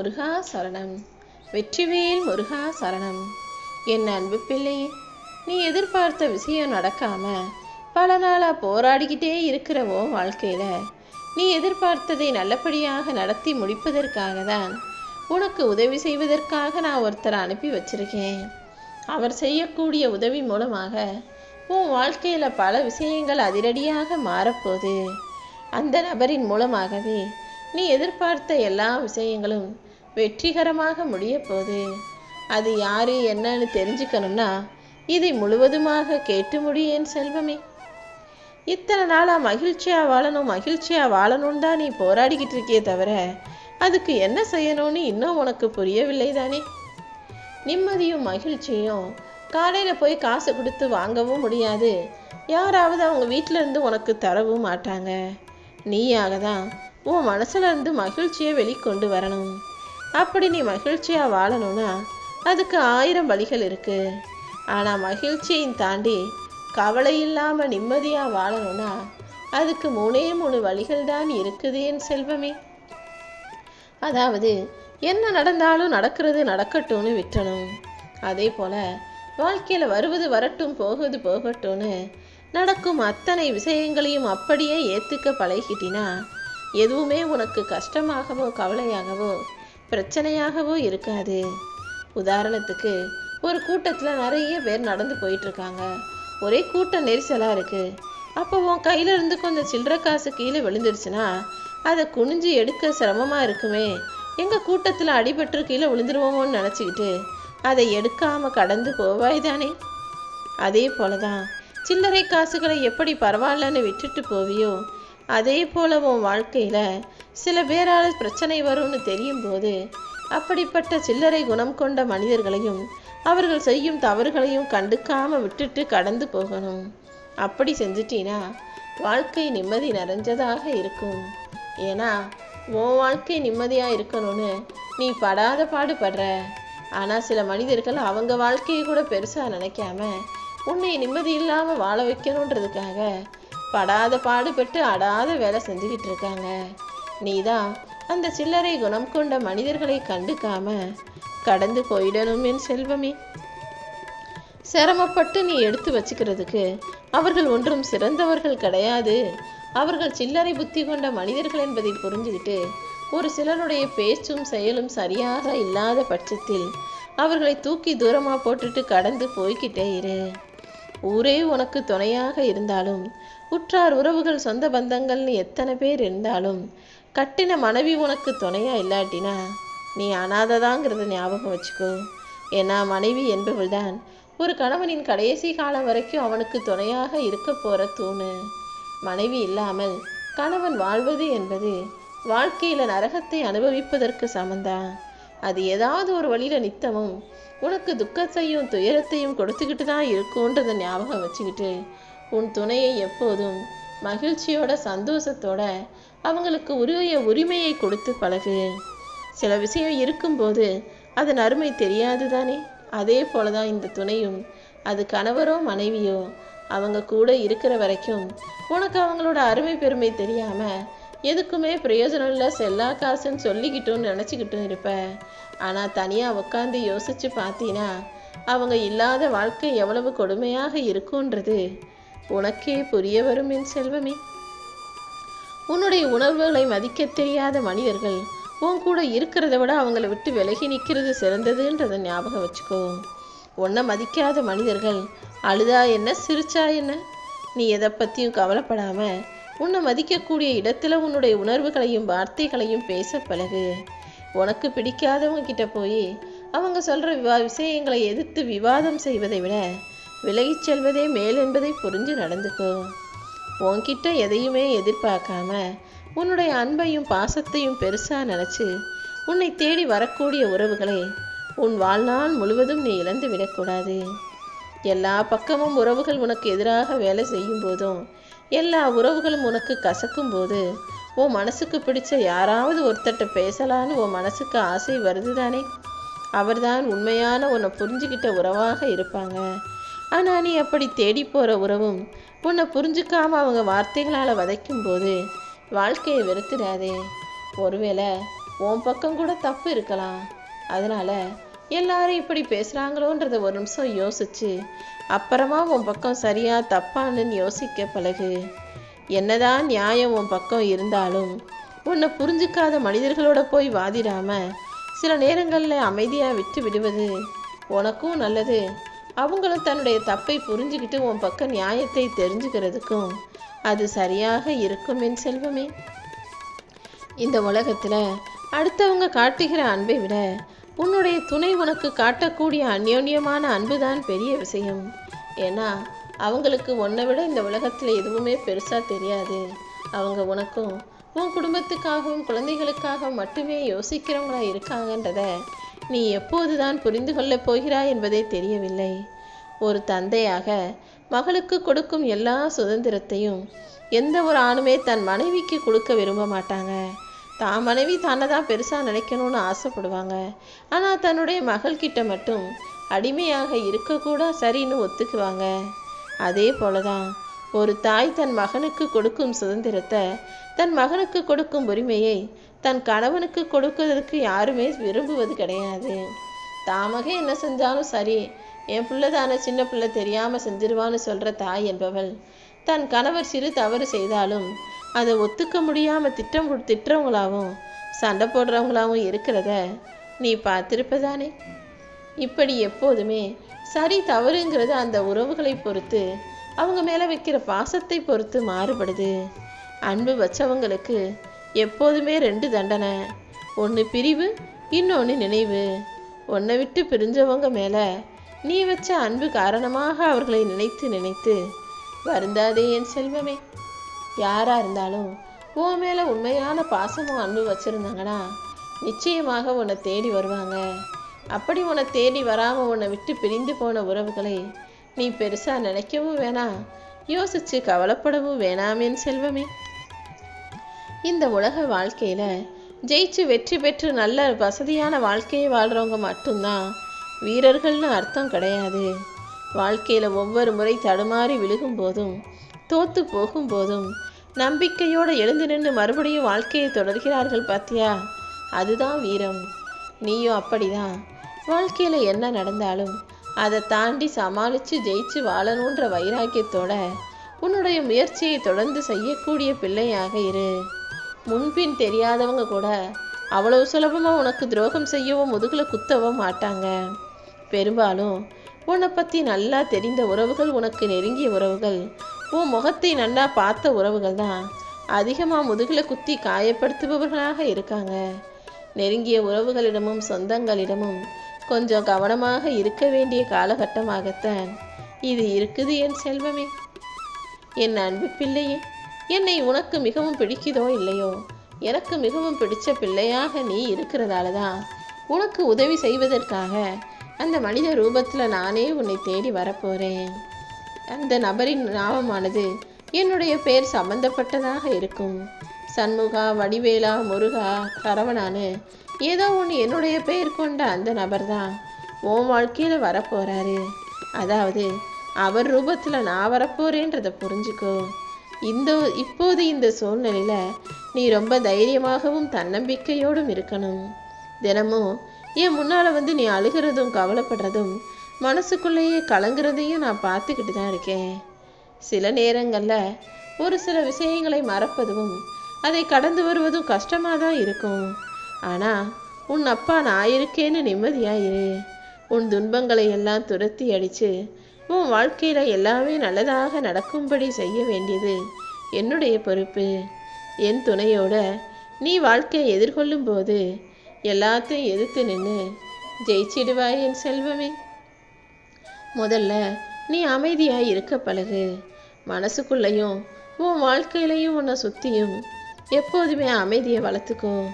முருகா சரணம். வெற்றிவேல் முருகா சரணம். என் அன்பு பிள்ளை நீ எதிர்பார்த்த விஷயம் நடக்காம பல நாளாக போராடிக்கிட்டே இருக்கிற வாழ்க்கையில் நீ எதிர்பார்த்ததை நல்லபடியாக நடத்தி முடிப்பதற்காக தான் உனக்கு உதவி செய்வதற்காக நான் ஒருத்தரை அனுப்பி வச்சிருக்கேன். அவர் செய்யக்கூடிய உதவி மூலமாக உன் வாழ்க்கையில் பல விஷயங்கள் அதிரடியாக மாறப்போகுது. அந்த நபரின் மூலமாகவே நீ எதிர்பார்த்த எல்லா விஷயங்களும் வெற்றிகரமாக முடிய போகுது அது யாரு என்னன்னு தெரிஞ்சுக்கணும்னா இதை முழுவதுமாக கேட்டு முடியேன் செல்வமே. இத்தனை நாளாக மகிழ்ச்சியாக வாழணும் மகிழ்ச்சியாக வாழணும் தான் நீ போராடிக்கிட்டு இருக்கியே தவிர அதுக்கு என்ன செய்யணும்னு இன்னும் உனக்கு புரியவில்லை தானே? நிம்மதியும் மகிழ்ச்சியும் காலையில் போய் காசு கொடுத்து வாங்கவும் முடியாது. யாராவது அவங்க வீட்டில் இருந்து உனக்கு தரவும் மாட்டாங்க. நீயாக தான் உன் மனசுலேருந்து மகிழ்ச்சியை வெளிக்கொண்டு வரணும். அப்படி நீ மகிழ்ச்சியாக வாழணும்னா அதுக்கு ஆயிரம் வழிகள் இருக்கு. ஆனால் மகிழ்ச்சியையும் தாண்டி கவலை இல்லாமல் நிம்மதியாக வாழணும்னா அதுக்கு மூணே மூணு வழிகள் தான் இருக்குது என் செல்வமே. அதாவது என்ன நடந்தாலும் நடக்கிறது நடக்கட்டும்னு விட்டணும். அதே போல வாழ்க்கையில் வருவது வரட்டும் போகுது போகட்டும்னு நடக்கும் அத்தனை விஷயங்களையும் அப்படியே ஏற்றுக்க பழகிட்டினா எதுவுமே உனக்கு கஷ்டமாகவோ கவலையாகவோ பிரச்சனையாகவோ இருக்காது. உதாரணத்துக்கு ஒரு கூட்டத்தில் நிறைய பேர் நடந்து போயிட்டுருக்காங்க. ஒரே கூட்ட நெரிசலாக இருக்குது அப்போ உன் கையில இருந்து கொஞ்சம் சில்லற காசு கீழே விழுந்துருச்சுன்னா அதை குனிஞ்சு எடுக்க சிரமமாக இருக்குமே. எங்கள் கூட்டத்தில் அடிபட்டு கீழே விழுந்துருவோமோன்னு நினச்சிக்கிட்டு அதை எடுக்காமல் கடந்து போவாய் தானே அதே போல தான் சில்லறை காசுகளை எப்படி பரவாயில்லன்னு விட்டுட்டு போவியோ அதே போல உன் வாழ்க்கையில் சில பேரால் பிரச்சனை வரும்னு தெரியும் போது அப்படிப்பட்ட சில்லறை குணம் கொண்ட மனிதர்களையும் அவர்கள் செய்யும் தவறுகளையும் கண்டுக்காம விட்டுட்டு கடந்து போகணும். அப்படி செஞ்சிட்டீனா வாழ்க்கை நிம்மதி நிறைஞ்சதாக இருக்கும். ஏன்னா உன் வாழ்க்கை நிம்மதியாக இருக்கணும்னு நீ படாத பாடுபடுற. ஆனால் சில மனிதர்கள் அவங்க வாழ்க்கையை கூட பெருசாக நினைக்காம உன்னை நிம்மதி இல்லாமல் வாழ வைக்கணுன்றதுக்காக படாத பாடுபட்டு அடாத வேலை செஞ்சுக்கிட்டு இருக்காங்க. நீதான் அந்த சில்லறை குணம் கொண்ட மனிதர்களை கண்டுக்காம கடந்து போயிடணும் என் செல்வமே. சிரமப்பட்டு நீ எடுத்து வச்சுக்கிறதுக்கு அவர்கள் ஒன்றும் சிறந்தவர்கள் கிடையாது. அவர்கள் சில்லறை புத்தி கொண்ட மனிதர்கள் என்பதை புரிஞ்சுக்கிட்டு ஒரு சிலருடைய பேச்சும் செயலும் சரியாக இல்லாத பட்சத்தில் அவர்களை தூக்கி தூரமா போட்டுட்டு கடந்து போய்கிட்டே இரு. ஊரே உனக்கு துணையாக இருந்தாலும் உற்றார் உறவுகள் சொந்த பந்தங்கள்னு எத்தனை பேர் இருந்தாலும் கட்டின மனைவி உனக்கு துணையா இல்லாட்டினா நீ அனாததாங்கிறத ஞாபகம் வச்சுக்கோ. ஏன்னா மனைவி என்பவள்தான் ஒரு கணவனின் கடைசி காலம் வரைக்கும் அவனுக்கு துணையாக இருக்க போற தூணு. மனைவி இல்லாமல் கணவன் வாழ்வது என்பது வாழ்க்கையில நரகத்தை அனுபவிப்பதற்கு சமந்தான். அது ஏதாவது ஒரு வழியில நித்தமும் உனக்கு துக்கத்தையும் துயரத்தையும் கொடுத்துக்கிட்டு தான் இருக்கும்ன்றதை ஞாபகம் வச்சுக்கிட்டு உன் துணையை எப்போதும் மகிழ்ச்சியோட சந்தோஷத்தோட அவங்களுக்கு உரிய உரிமையை கொடுத்து பழகு சில விஷயம் இருக்கும்போது அதன் அருமை தெரியாது தானே அதே போலதான் இந்த துணையும். அது கணவரோ மனைவியோ அவங்க கூட இருக்கிற வரைக்கும் உனக்கு அவங்களோட அருமை பெருமை தெரியாம எதுக்குமே பிரயோஜனம் இல்லை. செல்லா காசுன்னு சொல்லிக்கிட்டும் நினச்சிக்கிட்டும் இருப்ப. ஆனால் தனியாக உட்காந்து யோசிச்சு பார்த்தீங்கன்னா அவங்க இல்லாத வாழ்க்கை எவ்வளவு கொடுமையாக இருக்குன்றது உனக்கே புரிய வரும் என் செல்வமே. உன்னுடைய உணர்வுகளை மதிக்க தெரியாத மனிதர்கள் உன் கூட இருக்கிறத விட அவங்கள விட்டு விலகி நிற்கிறது சிறந்ததுன்றதை ஞாபகம் வச்சுக்கோ. உன்னை மதிக்காத மனிதர்கள் அழுதா என்ன சிரிச்சா என்ன? நீ எதை பற்றியும் கவலைப்படாமல் உன்னை மதிக்கக்கூடிய இடத்துல உன்னுடைய உணர்வுகளையும் வார்த்தைகளையும் பேச பழகு. உனக்கு பிடிக்காதவங்க கிட்ட போய் அவங்க சொல்கிற விவா விஷயங்களை எதிர்த்து விவாதம் செய்வதை விட விலகிச் செல்வதே மேல் என்பதை புரிஞ்சு நடந்துக்கோ. உன்கிட்ட எதையுமே எதிர்பார்க்காம உன்னுடைய அன்பையும் பாசத்தையும் பெருசா நினைச்சு உன்னை தேடி வரக்கூடிய உறவுகளை உன் வாழ்நாள் முழுவதும் நீ இழந்து விடக்கூடாது. எல்லா பக்கமும் உறவுகள் உனக்கு எதிராக வேலை செய்யும் போதும் எல்லா உறவுகளும் உனக்கு கசக்கும் போது உன் மனசுக்கு பிடிச்ச யாராவது ஒருத்தட்ட பேசலான்னு உன் மனசுக்கு ஆசை வருது தானே அவர்தான் உண்மையான உன்னை புரிஞ்சுக்கிட்ட உறவாக இருப்பாங்க. ஆனால் நீ அப்படி தேடி போகிற உறவும் உன்னை புரிஞ்சுக்காம அவங்க வார்த்தைகளால் வதைக்கும்போது வாழ்க்கையை வெறுத்துடாதே ஒருவேளை உன் பக்கம் கூட தப்பு இருக்கலாம். அதனால் எல்லாரும் இப்படி பேசுகிறாங்களோன்றத ஒரு நிமிஷம் யோசிச்சு அப்புறமா உன் பக்கம் சரியா தப்பான்னு யோசிக்க பழகு. என்னதான் நியாயம் உன் பக்கம் இருந்தாலும் உன்னை புரிஞ்சுக்காத மனிதர்களோட போய் வாதிடாம சில நேரங்களில் அமைதியாக விட்டு விடுவது உனக்கும் நல்லது. அவங்களும் தன்னுடைய தப்பை புரிஞ்சுக்கிட்டு உன் பக்கம் நியாயத்தை தெரிஞ்சுக்கிறதுக்கும் அது சரியாக இருக்கும் என் செல்வமே. இந்த உலகத்தில் அடுத்தவங்க காட்டுகிற அன்பை விட உன்னுடைய துணை உனக்கு காட்டக்கூடிய அந்யோன்யமான அன்புதான் பெரிய விஷயம். ஏன்னா அவங்களுக்கு உன்னை விட இந்த உலகத்தில் எதுவுமே பெருசாக தெரியாது. அவங்க உனக்கும் உன் குடும்பத்துக்காகவும் குழந்தைகளுக்காகவும் மட்டுமே யோசிக்கிறவங்களா இருக்காங்கன்றத நீ எப்போதுதான் புரிந்து கொள்ளப் போகிறாய் என்பதே தெரியவில்லை. ஒரு தந்தையாக மகளுக்கு கொடுக்கும் எல்லா சுதந்திரத்தையும் எந்த ஒரு ஆணுமே தன் மனைவிக்கு கொடுக்க விரும்ப மாட்டாங்க. தான் மனைவி தன்னை தான் பெருசாக நினைக்கணும்னு ஆசைப்படுவாங்க. ஆனால் தன்னுடைய மகள்கிட்ட மட்டும் அடிமையாக இருக்கக்கூட சரின்னு ஒத்துக்குவாங்க. அதே போல தான் ஒரு தாய் தன் மகனுக்கு கொடுக்கும் சுதந்திரத்தை தன் மகனுக்கு கொடுக்கும் உரிமையை தன் கணவனுக்கு கொடுப்பதற்கு யாருமே விரும்புவது கிடையாது. தாமக என்ன செஞ்சாலும் சரி என் பிள்ளை தானே சின்ன பிள்ளை தெரியாமல் செஞ்சிருவான்னு சொல்கிற தாய் என்பவள். தன் கணவர் சிறு தவறு செய்தாலும் அதை ஒத்துக்க முடியாமல் திட்டம் போட்டு சண்டை போடுறவங்களாவும் இருக்கிறத நீ பார்த்திருப்பதானே? இப்படி எப்போதுமே சரி தவறுங்கிறது அந்த உறவுகளை பொறுத்து அவங்க மேலே வைக்கிற பாசத்தை பொறுத்து மாறுபடுது. அன்பு வச்சவங்களுக்கு எப்போதுமே ரெண்டு தண்டனை. ஒன்று பிரிவு இன்னொன்று நினைவு. உன்னை விட்டு பிரிஞ்சவங்க மேலே நீ வச்ச அன்பு காரணமாக அவர்களை நினைத்து நினைத்து வருந்தாதே என் செல்வமே. யாராக இருந்தாலும் உன் மேலே உண்மையான பாசமும் அன்பு வச்சுருந்தாங்கன்னா நிச்சயமாக உன்னை தேடி வருவாங்க. அப்படி உன்னை தேடி வராமல் உன்னை விட்டு பிரிந்து போன உறவுகளை நீ பெருசா நினைக்கவும் வேணாம். யோசிச்சு கவலைப்படவும் வேணாமேன் செல்வமே. இந்த உலக வாழ்க்கையில ஜெயிச்சு வெற்றி பெற்று நல்ல வசதியான வாழ்க்கையை வாழ்றவங்க மட்டும்தான் வீரர்கள்னு அர்த்தம் கிடையாது. வாழ்க்கையில ஒவ்வொரு முறை தடுமாறி விழுகும் போதும் தோத்து போகும்போதும் நம்பிக்கையோடு எழுந்து நின்று மறுபடியும் வாழ்க்கையை தொடர்கிறார்கள் பாத்தியா? அதுதான் வீரம். நீயும் அப்படிதான். வாழ்க்கையில் என்ன நடந்தாலும் அதை தாண்டி சமாளித்து ஜெயிச்சு வாழணுன்ற வைராக்கியத்தோட உன்னுடைய முயற்சியை தொடர்ந்து செய்யக்கூடிய பிள்ளையாக இரு. முன்பின் தெரியாதவங்க கூட அவ்வளவு சுலபமாக உனக்கு துரோகம் செய்யவும் முதுகில் குத்தவும் மாட்டாங்க. பெரும்பாலும் உன்னை பற்றி நல்லா தெரிந்த உறவுகள் உனக்கு நெருங்கிய உறவுகள் உன் முகத்தை நல்லா பார்த்த உறவுகள் தான் அதிகமாக முதுகில் குத்தி காயப்படுத்துபவர்களாக இருக்காங்க. நெருங்கிய உறவுகளிடமும் சொந்தங்களிடமும் கொஞ்சம் கவனமாக இருக்க வேண்டிய காலகட்டமாகத்தான் இது இருக்குது என் செல்வமே. என் அன்பு பிள்ளையே என்னை உனக்கு மிகவும் பிடிக்குதோ இல்லையோ? எனக்கு மிகவும் பிடிச்ச பிள்ளையாக நீ இருக்கிறதால தான் உனக்கு உதவி செய்வதற்காக அந்த மனித ரூபத்தில் நானே உன்னை தேடி வரப்போகிறேன் அந்த நபரின் நாமமானது என்னுடைய பெயர் சம்பந்தப்பட்டதாக இருக்கும். சண்முகா வடிவேலா முருகா கரவனானு ஏதோ ஒன்று என்னுடைய பெயர் கொண்ட அந்த நபர் தான் உன் வாழ்க்கையில் வரப்போகிறாரு அதாவது அவர் ரூபத்தில் நான் வரப்போறேன்றதை புரிஞ்சுக்கோ. இந்த இப்போது இந்த சூழ்நிலையில் நீ ரொம்ப தைரியமாகவும் தன்னம்பிக்கையோடும் இருக்கணும். தினமும் என் முன்னால் வந்து நீ அழுகிறதும் கவலைப்படுறதும் மனசுக்குள்ளேயே கலங்குறதையும் நான் பார்த்துக்கிட்டு தான் இருக்கேன். சில நேரங்களில் ஒரு சில விஷயங்களை மறப்பதும் அதை கடந்து வருவதும் கஷ்டமாக தான் இருக்கும். ஆனால் உன் அப்பா நான் இருக்கேன்னு நிம்மதியாயிரு. உன் துன்பங்களை எல்லாம் துரத்தி அடித்து உன் வாழ்க்கையில் எல்லாமே நல்லதாக நடக்கும்படி செய்ய வேண்டியது என்னுடைய பொறுப்பு. என் துணையோட நீ வாழ்க்கையை எதிர்கொள்ளும் போது எல்லாத்தையும் எதிர்த்து நின்று ஜெயிச்சிடுவாய் என் செல்வமே. முதல்ல நீ அமைதியாக இருக்க பழகு. மனசுக்குள்ளேயும் உன் வாழ்க்கையிலையும் உன்னை சுற்றியும் எப்போதுமே அமைதியை வளர்த்துக்கும்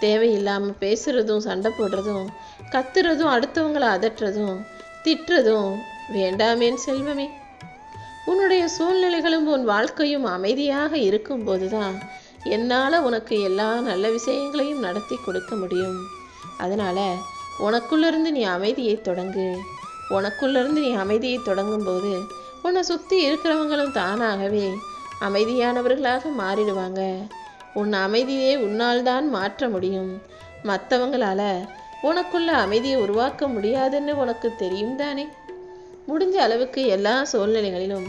தேவையில்லாமல் பேசுகிறதும் சண்டை போடுறதும் கத்துறதும் அடுத்தவங்களை அதட்டுறதும் திட்டுறதும் வேண்டாமேன் செல்வமே. உன்னுடைய சூழ்நிலைகளும் உன் வாழ்க்கையும் அமைதியாக இருக்கும்போது தான் என்னால் உனக்கு எல்லா நல்ல விஷயங்களையும் நடத்தி கொடுக்க முடியும். அதனால் உனக்குள்ளேருந்து நீ அமைதியை தொடங்கு. உனக்குள்ளேருந்து நீ அமைதியை தொடங்கும்போது உன்னை சுற்றி இருக்கிறவங்களும் தானாகவே அமைதியானவர்களாக மாறிடுவாங்க. உன் அமைதியை உன்னால் தான் மாற்ற முடியும். மற்றவங்களால உனக்குள்ள அமைதியை உருவாக்க முடியாதுன்னு உனக்கு தெரியும் தானே? முடிஞ்ச அளவுக்கு எல்லா சூழ்நிலைகளிலும்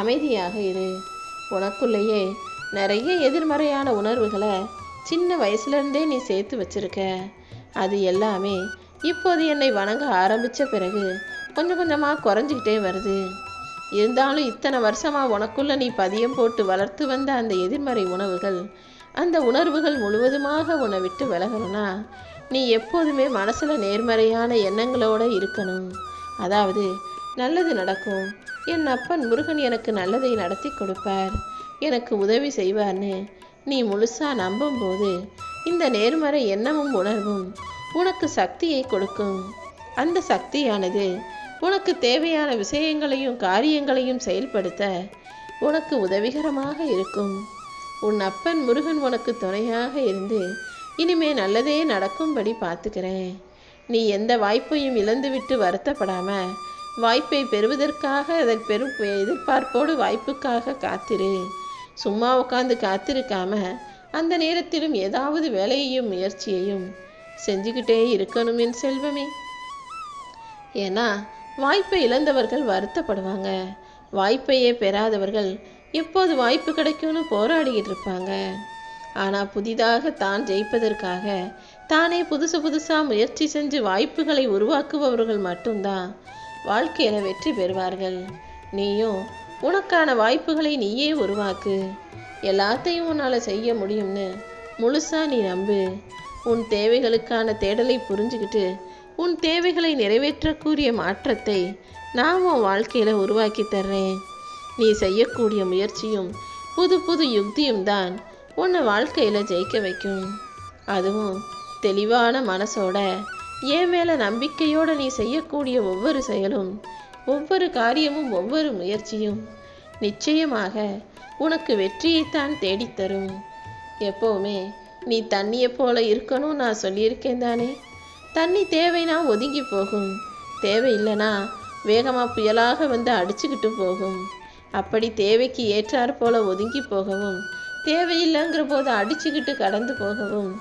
அமைதியாக இரு. உனக்குள்ளேயே நிறைய எதிர்மறையான உணர்வுகளை சின்ன வயசுலேருந்தே நீ சேர்த்து வச்சிருக்க. அது எல்லாமே இப்போது என்னை வணங்க ஆரம்பித்த பிறகு கொஞ்சம் கொஞ்சமாக குறைஞ்சிக்கிட்டே வருது. இருந்தாலும் இத்தனை வருஷமாக உனக்குள்ளே நீ பதியம் போட்டு வளர்த்து வந்த அந்த எதிர்மறை உணவுகள் அந்த உணர்வுகள் முழுவதுமாக உன்னை விட்டு விலகணும்னா நீ எப்போதுமே மனசில் நேர்மறையான எண்ணங்களோடு இருக்கணும். அதாவது நல்லது நடக்கும். என் அப்பன் முருகன் எனக்கு நல்லதை நடத்தி கொடுப்பார். எனக்கு உதவி செய்வார்னு நீ முழுசாக நம்பும்போது இந்த நேர்மறை எண்ணமும் உணர்வும் உனக்கு சக்தியை கொடுக்கும். அந்த சக்தியானது உனக்கு தேவையான விஷயங்களையும் காரியங்களையும் செயல்படுத்த உனக்கு உதவிகரமாக இருக்கும். உன் அப்பன் முருகன் உனக்கு துணையாக இருந்து இனிமே நல்லதே நடக்கும்படி பார்த்துக்கிறேன். நீ எந்த வாய்ப்பையும் இழந்துவிட்டு வருத்தப்படாம வாய்ப்பை பெறுவதற்காக அதன் பெரும் எதிர்பார்ப்போடு வாய்ப்புக்காக காத்திரு. சும்மா உட்காந்து காத்திருக்காம அந்த நேரத்திலும் ஏதாவது வேலையையும் முயற்சியையும் செஞ்சுக்கிட்டே இருக்கணும் என் செல்வமே. ஏன்னா வாய்ப்பை இழந்தவர்கள் வருத்தப்படுவாங்க. வாய்ப்பையே பெறாதவர்கள் எப்போது வாய்ப்பு கிடைக்கும்னு போராடிக்கிட்டு இருப்பாங்க. ஆனால் புதிதாக தான் ஜெயிப்பதற்காக தானே புதுசு புதுசாக முயற்சி செஞ்சு வாய்ப்புகளை உருவாக்குபவர்கள் மட்டும்தான் வாழ்க்கையில் வெற்றி பெறுவார்கள். நீயும் உனக்கான வாய்ப்புகளை நீயே உருவாக்கு. எல்லாத்தையும் உன்னால் செய்ய முடியும்னு முழுசா நீ நம்பு. உன் தேவைகளுக்கான தேடலை புரிஞ்சுக்கிட்டு உன் தேவைகளை நிறைவேற்றக்கூடிய மாற்றத்தை நான் உன் வாழ்க்கையில் உருவாக்கி தர்றேன். நீ செய்யக்கூடிய முயற்சியும் புது புது யுக்தியும் தான் உன்னை வாழ்க்கையில் ஜெயிக்க வைக்கும். அதுவும் தெளிவான மனசோட என் மேலே நம்பிக்கையோடு நீ செய்யக்கூடிய ஒவ்வொரு செயலும் ஒவ்வொரு காரியமும் ஒவ்வொரு முயற்சியும் நிச்சயமாக உனக்கு வெற்றியைத்தான் தேடித்தரும் எப்போவுமே நீ தண்ணியை போல இருக்கணும் நான் சொல்லியிருக்கேன் தானே. தண்ணி தேவைனா ஒதுங்கி போகும். தேவையில்லைனா வேகமாக புயலாக வந்து அடிச்சுக்கிட்டு போகும். அப்படி தேவைக்கு ஏற்றாற் போல ஒதுங்கி போகவும் தேவையில்லைங்கிற போது அடிச்சுக்கிட்டு கடந்து போகவும்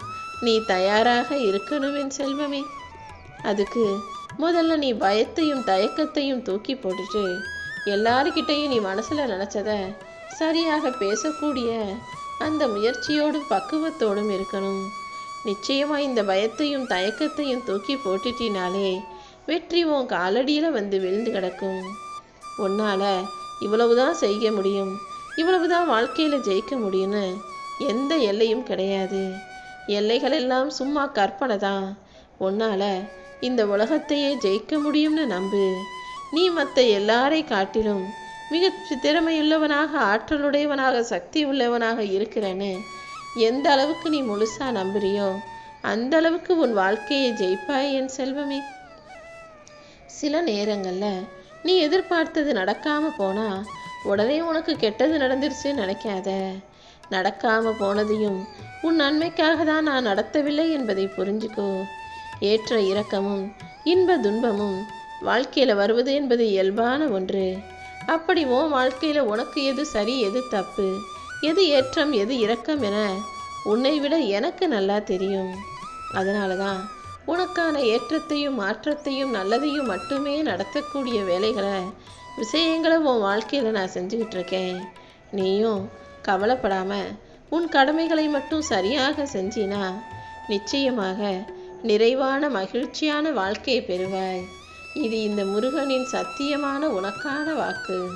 நீ தயாராக இருக்கணும் என் செல்வமே. அதுக்கு முதல்ல நீ பயத்தையும் தயக்கத்தையும் தூக்கி போட்டுட்டு எல்லாருக்கிட்டையும் நீ மனசில் நினச்சத சரியாக பேசக்கூடிய அந்த முயற்சியோடும் பக்குவத்தோடும் இருக்கணும். நிச்சயமாக இந்த பயத்தையும் தயக்கத்தையும் தூக்கி போட்டுட்டினாலே வெற்றி உன் காலடியில் வந்து விழுந்து கிடக்கும். உன்னால் இவ்வளவுதான் செய்ய முடியும். இவ்வளவுதான் வாழ்க்கையில் ஜெயிக்க முடியும்னு எந்த எல்லையும் கிடையாது. எல்லைகள் எல்லாம் சும்மா கற்பனை தான் உன்னால் இந்த உலகத்தையே ஜெயிக்க முடியும்னு நம்பு. நீ மற்ற எல்லாரை காட்டிலும் மிக திறமையுள்ளவனாக ஆற்றலுடையவனாக சக்தி உள்ளவனாக இருக்கிறேன்னு எந்த அளவுக்கு நீ முழுசா நம்புறியோ அந்த அளவுக்கு உன் வாழ்க்கையை ஜெயிப்பாய் என் செல்வமே. சில நேரங்களில் நீ எதிர்பார்த்தது நடக்காம போனா உடனே உனக்கு கெட்டது நடந்துருச்சுன்னு நினைக்காத. நடக்காம போனதையும் உன் நன்மைக்காக தான் நான் நடத்தவில்லை என்பதை புரிஞ்சுக்கோ. ஏற்ற இரக்கமும் இன்ப துன்பமும் வாழ்க்கையில் வருவது என்பது இயல்பான ஒன்று. அப்படி உன் வாழ்க்கையில் உனக்கு எது சரி எது தப்பு எது ஏற்றம் எது இரக்கம் என உன்னை விட எனக்கு நல்லா தெரியும். அதனால தான் உனக்கான ஏற்றத்தையும் மாற்றத்தையும் நல்லதையும் மட்டுமே நடத்தக்கூடிய வேலைகளை விஷயங்களை உன் வாழ்க்கையில் நான் செஞ்சுக்கிட்டு இருக்கேன். நீயும் கவலைப்படாமல் உன் கடமைகளை மட்டும் சரியாக செஞ்சினா நிச்சயமாக நிறைவான மகிழ்ச்சியான வாழ்க்கையை பெறுவாய். இது இந்த முருகனின் சத்தியமான உனக்கான வாக்கு.